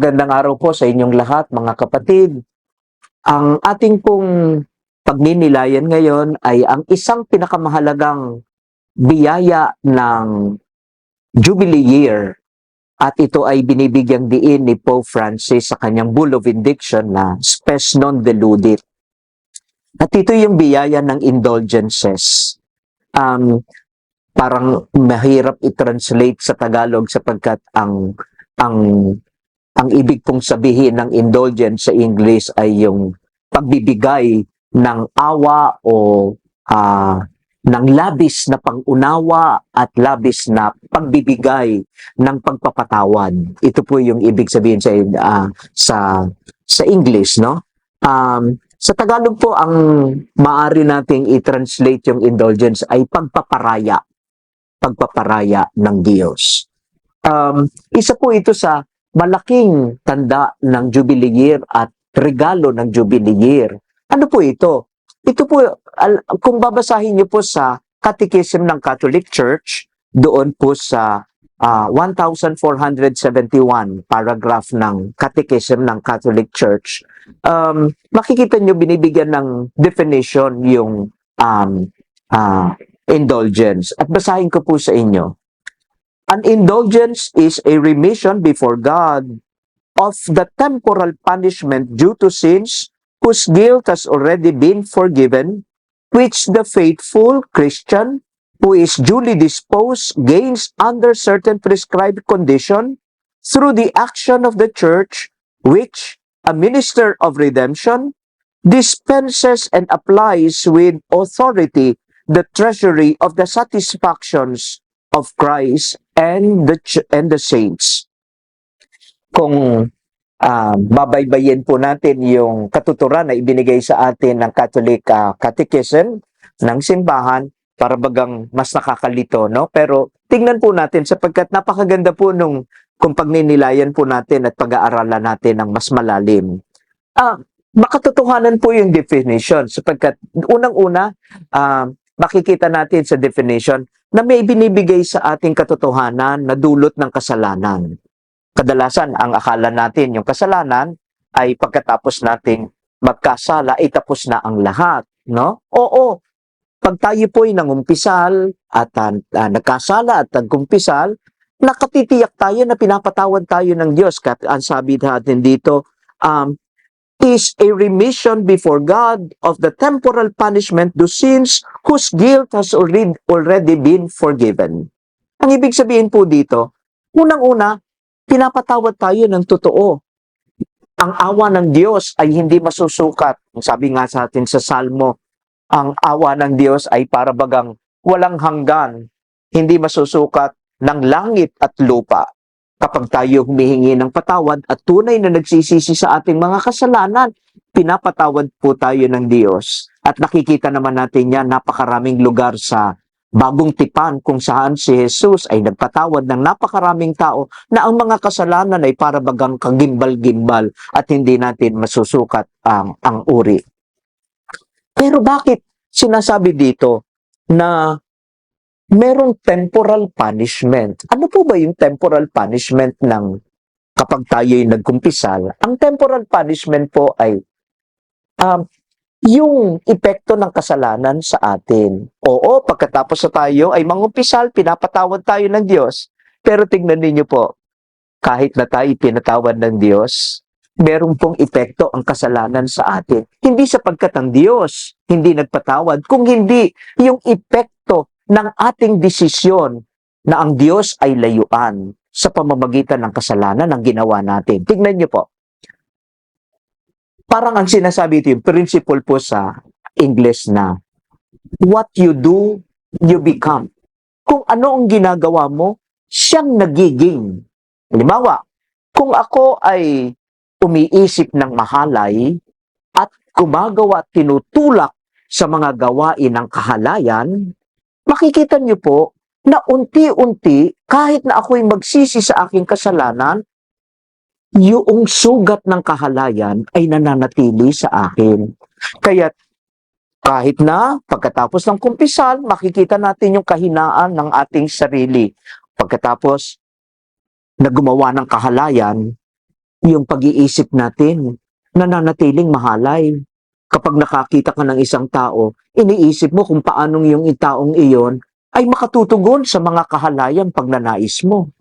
Magandang araw po sa inyong lahat, mga kapatid. Ang ating pong pagninilayan ngayon ay ang isang pinakamahalagang biyaya ng Jubilee Year. At ito ay binibigyang diin ni Pope Francis sa kanyang Bull of Indiction na Spes non deludit. At ito yung biyaya ng indulgences. Um, parang mahirap i-translate sa Tagalog sapagkat ang ang ang ibig pong sabihin ng indulgence sa English ay yung pagbibigay ng awa o ah, ng labis na pangunawa at labis na pagbibigay ng pagpapatawad. Ito po yung ibig sabihin sa ah, sa sa English, no? Um, sa Tagalog po ang maari nating i-translate yung indulgence ay pagpaparaya. Pagpaparaya ng Diyos. Um, isa po ito sa malaking tanda ng Jubilee Year at regalo ng Jubilee Year. Ano po ito? Ito po, kung babasahin niyo po sa Catechism ng Catholic Church, doon po sa ah, 1471 paragraph ng Catechism ng Catholic Church, um, makikita niyo binibigyan ng definition yung um, ah, indulgence. At basahin ko po sa inyo. An indulgence is a remission before God of the temporal punishment due to sins whose guilt has already been forgiven, which the faithful Christian who is duly disposed gains under certain prescribed condition through the action of the church, which a minister of redemption dispenses and applies with authority the treasury of the satisfactions of Christ and the and the saints. Kung ah, babaybayin po natin yung katuturan na ibinigay sa atin ng Catholic ah, Catechism ng simbahan para bagang mas nakakalito, no? Pero tingnan po natin sapagkat napakaganda po nung kung pagninilayan po natin at pag-aaralan natin ng mas malalim. Ah, makatotohanan po yung definition sapagkat unang-una ah, makikita natin sa definition na may binibigay sa ating katotohanan na dulot ng kasalanan. Kadalasan, ang akala natin yung kasalanan ay pagkatapos nating magkasala, ay tapos na ang lahat. No? Oo, pag tayo po ay nangumpisal at ah, nagkasala at nagkumpisal, nakatitiyak tayo na pinapatawad tayo ng Diyos. Kat ang sabi natin dito, um, is a remission before God of the temporal punishment to sins whose guilt has already, been forgiven. Ang ibig sabihin po dito, unang-una, pinapatawad tayo ng totoo. Ang awa ng Diyos ay hindi masusukat. Sabi nga sa atin sa Salmo, ang awa ng Diyos ay para bagang walang hanggan, hindi masusukat ng langit at lupa. Kapag tayo humihingi ng patawad at tunay na nagsisisi sa ating mga kasalanan, pinapatawad po tayo ng Diyos. At nakikita naman natin yan, napakaraming lugar sa bagong tipan kung saan si Jesus ay nagpatawad ng napakaraming tao na ang mga kasalanan ay para bagang kagimbal-gimbal at hindi natin masusukat ang, ang uri. Pero bakit sinasabi dito na merong temporal punishment? Ano po ba yung temporal punishment ng kapag tayo'y nagkumpisal? Ang temporal punishment po ay um, yung epekto ng kasalanan sa atin. Oo, pagkatapos sa tayo ay mangumpisal, pinapatawad tayo ng Diyos. Pero tingnan ninyo po, kahit na tayo pinatawad ng Diyos, meron pong epekto ang kasalanan sa atin. Hindi sapagkat ang Diyos hindi nagpatawad, kung hindi yung epekto ng ating desisyon na ang Diyos ay layuan sa pamamagitan ng kasalanan ng ginawa natin. Tignan niyo po. Parang ang sinasabi ito yung principle po sa English na what you do, you become. Kung ano ang ginagawa mo, siyang nagiging. Halimbawa, kung ako ay umiisip ng mahalay at gumagawa at tinutulak sa mga gawain ng kahalayan, makikita niyo po na unti-unti, kahit na ako'y magsisi sa aking kasalanan, yung sugat ng kahalayan ay nananatili sa akin. Kaya kahit na pagkatapos ng kumpisal, makikita natin yung kahinaan ng ating sarili. Pagkatapos na gumawa ng kahalayan, yung pag-iisip natin nananatiling mahalay. Kapag nakakita ka ng isang tao, iniisip mo kung paanong yung taong iyon ay makatutugon sa mga kahalayang pagnanais mo.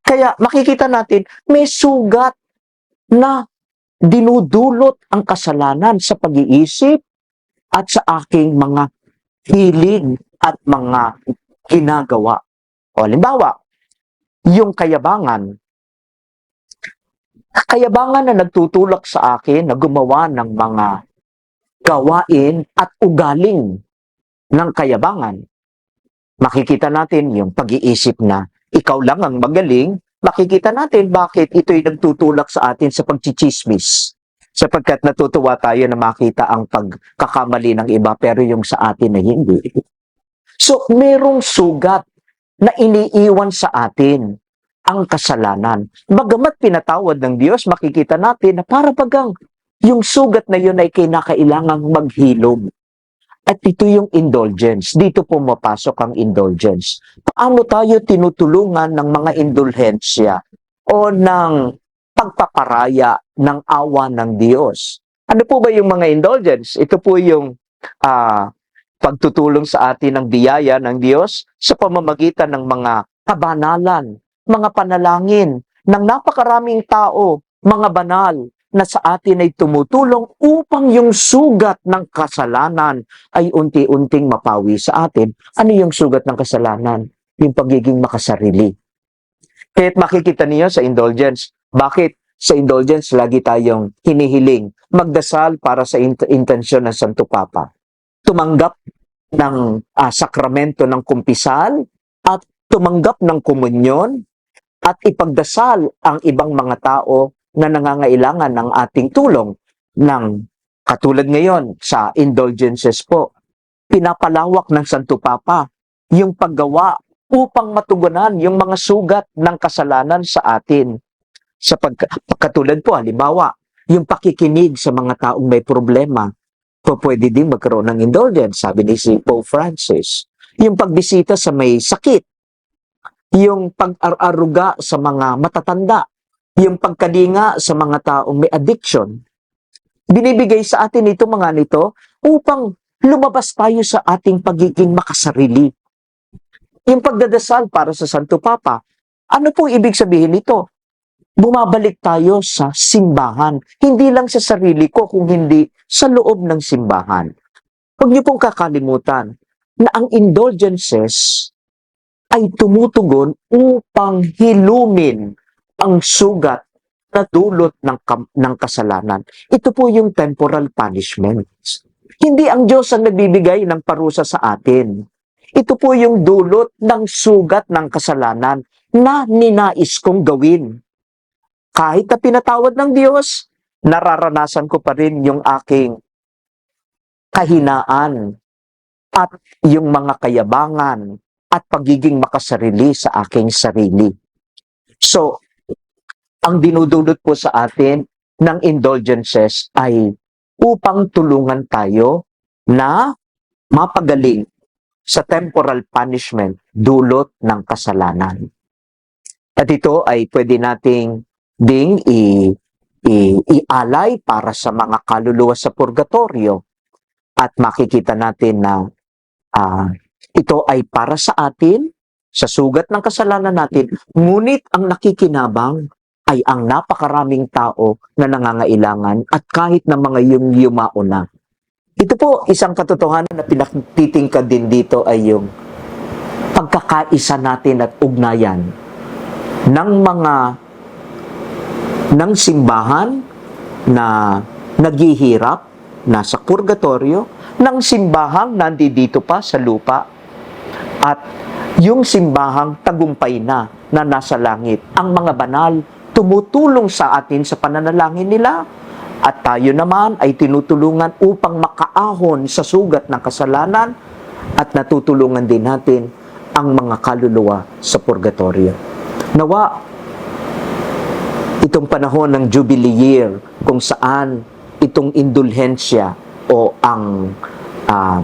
Kaya makikita natin, may sugat na dinudulot ang kasalanan sa pag-iisip at sa aking mga hilig at mga ginagawa. O, halimbawa, yung kayabangan. Kayabangan na nagtutulak sa akin na gumawa ng mga gawain at ugaling ng kayabangan. Makikita natin yung pag-iisip na ikaw lang ang magaling, makikita natin bakit ito'y nagtutulak sa atin sa pagchichismis. Sapagkat natutuwa tayo na makita ang pagkakamali ng iba pero yung sa atin na hindi. So, merong sugat na iniiwan sa atin ang kasalanan. Bagamat pinatawad ng Diyos, makikita natin na para bagang yung sugat na yun ay kinakailangang maghilom. At ito yung indulgence. Dito pumapasok ang indulgence. Paano tayo tinutulungan ng mga indulhensya o ng pagpaparaya ng awa ng Diyos? Ano po ba yung mga indulgence? Ito po yung ah, pagtutulong sa atin ng biyaya ng Diyos sa pamamagitan ng mga kabanalan, mga panalangin ng napakaraming tao, mga banal na sa atin ay tumutulong upang yung sugat ng kasalanan ay unti-unting mapawi sa atin. Ano yung sugat ng kasalanan? Yung pagiging makasarili. Kaya't makikita niyo sa indulgence, bakit sa indulgence lagi tayong hinihiling magdasal para sa int- intensyon ng Santo Papa. Tumanggap ng ah, sakramento ng kumpisal at tumanggap ng komunyon at ipagdasal ang ibang mga tao na nangangailangan ng ating tulong ng katulad ngayon sa indulgences po. Pinapalawak ng Santo Papa yung paggawa upang matugunan yung mga sugat ng kasalanan sa atin. Sa pag, katulad po, halimbawa, yung pakikinig sa mga taong may problema, po pwede din magkaroon ng indulgence, sabi ni si Pope Francis. Yung pagbisita sa may sakit, yung pag-aruga sa mga matatanda, yung pagkalinga sa mga taong may addiction. Binibigay sa atin ito mga nito upang lumabas tayo sa ating pagiging makasarili. Yung pagdadasal para sa Santo Papa, ano pong ibig sabihin nito? Bumabalik tayo sa simbahan. Hindi lang sa sarili ko, kung hindi sa loob ng simbahan. Huwag niyo pong kakalimutan na ang indulgences ay tumutugon upang hilumin ang sugat na dulot ng, ng kasalanan. Ito po yung temporal punishments. Hindi ang Diyos ang nagbibigay ng parusa sa atin. Ito po yung dulot ng sugat ng kasalanan na ninais kong gawin. Kahit na pinatawad ng Diyos, nararanasan ko pa rin yung aking kahinaan at yung mga kayabangan at pagiging makasarili sa aking sarili. So, ang dinudulot po sa atin ng indulgences ay upang tulungan tayo na mapagaling sa temporal punishment dulot ng kasalanan. At ito ay pwede nating ding i, i, ialay para sa mga kaluluwa sa purgatorio at makikita natin na ah, ito ay para sa atin, sa sugat ng kasalanan natin, ngunit ang nakikinabang ay ang napakaraming tao na nangangailangan at kahit na mga yung yumao na. Ito po, isang katotohanan na pinatitingkad din dito ay yung pagkakaisa natin at ugnayan ng mga ng simbahan na naghihirap nasa purgatorio ng simbahang nandito pa sa lupa at yung simbahang tagumpay na na nasa langit. Ang mga banal tumutulong sa atin sa pananalangin nila at tayo naman ay tinutulungan upang makaahon sa sugat ng kasalanan at natutulungan din natin ang mga kaluluwa sa purgatorio. Nawa, itong panahon ng Jubilee Year kung saan itong indulhensya o ang ah,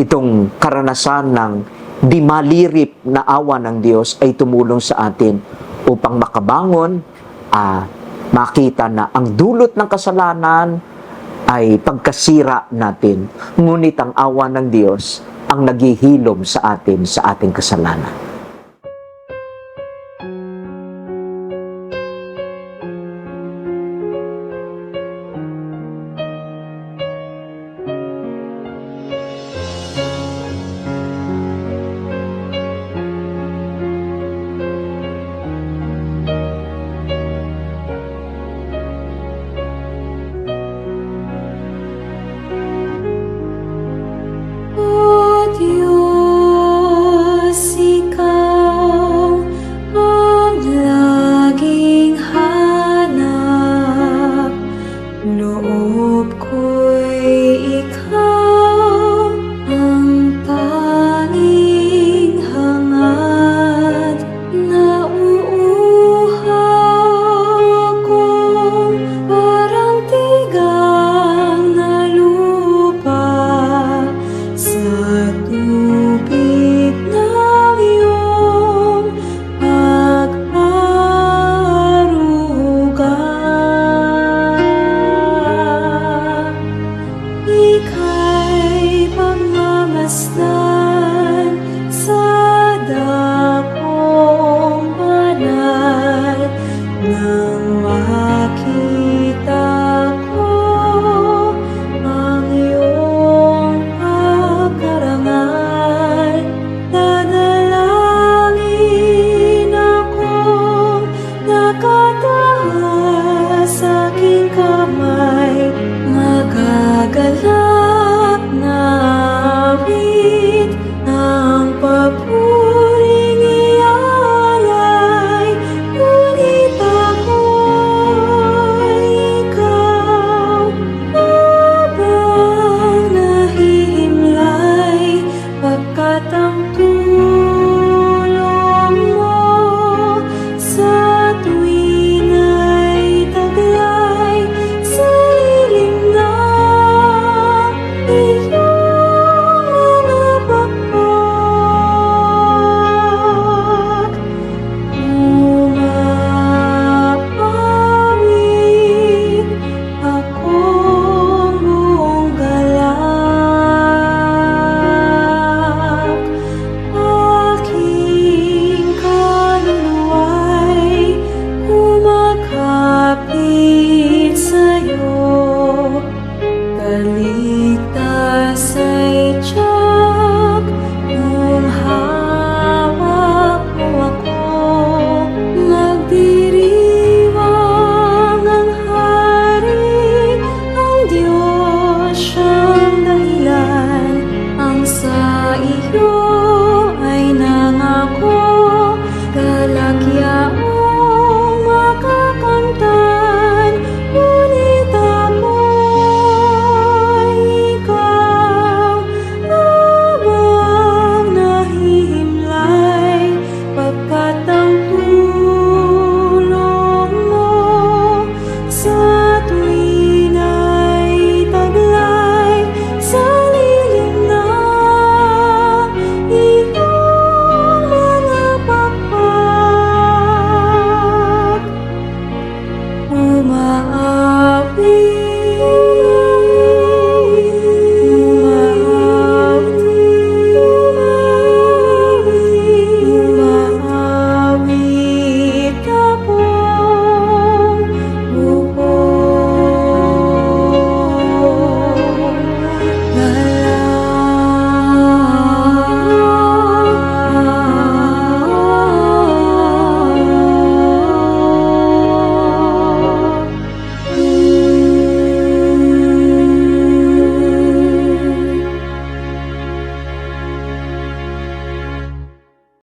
itong karanasan ng di malirip na awa ng Diyos ay tumulong sa atin upang makabangon uh, makita na ang dulot ng kasalanan ay pagkasira natin. Ngunit ang awa ng Diyos ang naghihilom sa atin sa ating kasalanan.